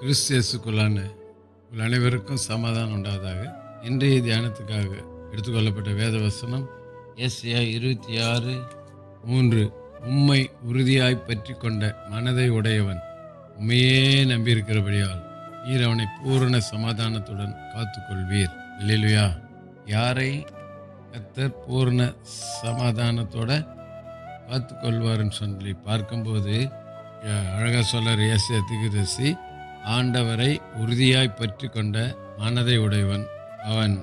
கிறிஸ்தியஸுக்குள்ளான உங்கள் அனைவருக்கும் சமாதானம் உண்டாவதாக இன்றைய தியானத்துக்காக எடுத்துக்கொள்ளப்பட்ட வேத வசனம் எஸ்யா இருபத்தி ஆறு மூன்று. உம்மை உறுதியாய் பற்றி கொண்ட மனதை உடையவன் உண்மையே நம்பியிருக்கிறபடியால் நீர் அவனை பூரண சமாதானத்துடன் காத்துக்கொள்வீர். இல்லையா யாரை கத்தர் பூர்ண சமாதானத்தோட காத்துக்கொள்வார்னு சொல்லி பார்க்கும்போது அழகாக அழகா ஏசிய திகுதசி ஆண்டவரை உறுதியாய் பற்றி கொண்ட மனதை உடையவன் அவன்.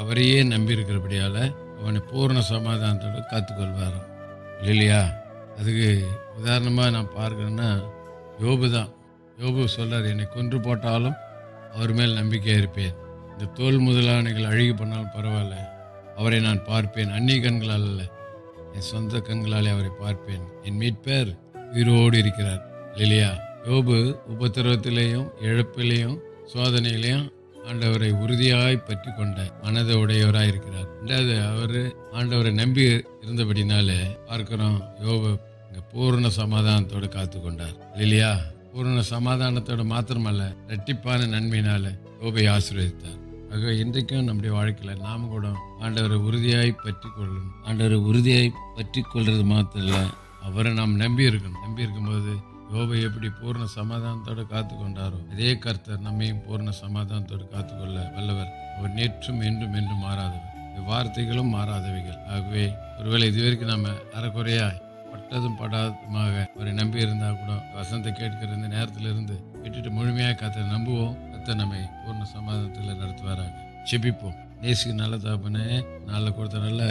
அவரையே நம்பியிருக்கிறபடியால் அவனை பூரண சமாதானத்தோடு காத்துக்கொள்வாராம் இல்லையா அதுக்கு உதாரணமாக நான் பார்க்கணுன்னா யோபு தான். யோபு சொல்கிறார் என்னை கொன்று போட்டாலும் அவர் மேல் நம்பிக்கையாக இருப்பேன். இந்த தோல் முதலானைகள் அழுகி பண்ணாலும் பரவாயில்ல. அவரை நான் பார்ப்பேன். அந்நிய கண்களால் அல்ல என் சொந்த கண்களாலே அவரை பார்ப்பேன். என் மீட்பேர் உயிரோடு இருக்கிறார். இல்லையா யோபு உபத்திரவத்திலேயும் இழப்பிலையும் சோதனையிலையும் ஆண்டவரை உறுதியாய் பற்றி கொண்ட மனதை உடையவராய் இருக்கிறார் ரெண்டாவது அவர் ஆண்டவரை நம்பி இருந்தபடினாலே பார்க்கிறோம் யோபு இங்க பூரண சமாதானத்தோடு காத்து கொண்டார் இல்லையா பூரண சமாதானத்தோட மாத்திரமல்ல ரெட்டிப்பான நன்மையினால யோபை ஆசீர்வதித்தார். ஆக இன்றைக்கும் நம்முடைய வாழ்க்கையில் நாம் கூட ஆண்டவரை உறுதியாய் பற்றி கொள்ளணும் ஆண்டவரை உறுதியாய் பற்றி கொள்றது மாத்திரம் இல்லை அவரை நாம் நம்பி இருக்கணும். நம்பி இருக்கும்போது யோபை எப்படி பூர்ண சமாதானத்தோடு காத்து கொண்டாரோ அதே கர்த்தர் நம்மையும் பூர்ண சமாதானத்தோடு காத்துக்கொள்ள வல்லவர். அவர் நேற்றும் என்றும் என்றும் மாறாதவர். வார்த்தைகளும் மாறாதவைகள். ஆகவே ஒருவேளை இதுவரைக்கும் நம்ம அறக்குறையா பட்டதும் படாததுமாக அவரை நம்பி இருந்தால் கூட வசந்த கேட்கிற இந்த நேரத்திலிருந்து விட்டுட்டு முழுமையாக கத்தை நம்புவோம். கத்தை நம்மை பூர்ண சமாதானத்தில் நடத்துவாராக. செபிப்போம் நேசிக்கு நல்ல தாப்புன்னு நாளில் கொடுத்த நல்ல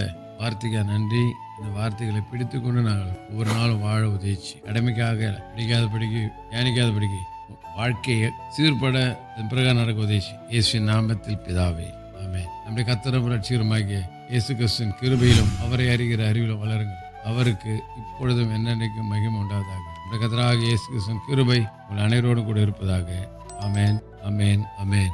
வார்த்தைக்காக நன்றி. இந்த வார்த்தைகளை பிடித்து கொண்டு நாங்கள் ஒவ்வொரு நாளும் வாழ உதவிச்சு கடமைக்காக படிக்காதபடிக்கு தியானிக்காதபடிக்கு வாழ்க்கையை சீர்பட இதன் பிரகாரம் நடக்க உதவிச்சு இயேசு நாமத்தில் பிதாவே ஆமே நம்முடைய கத்தர சீரமாகிய இயேசு கிறிஸ்துவின் கிருபையிலும் அவரை அறிகிற அறிவிலும் வளருங்கள். அவருக்கு இப்பொழுதும் என்னென்னைக்கும் மகிமை உண்டாவதாக. நம்முடைய கத்தராக இயேசு கிறிஸ்துவின் கிருபை உங்கள் அனைவரோடு கூட இருப்பதாக. அமேன் அமேன் அமேன்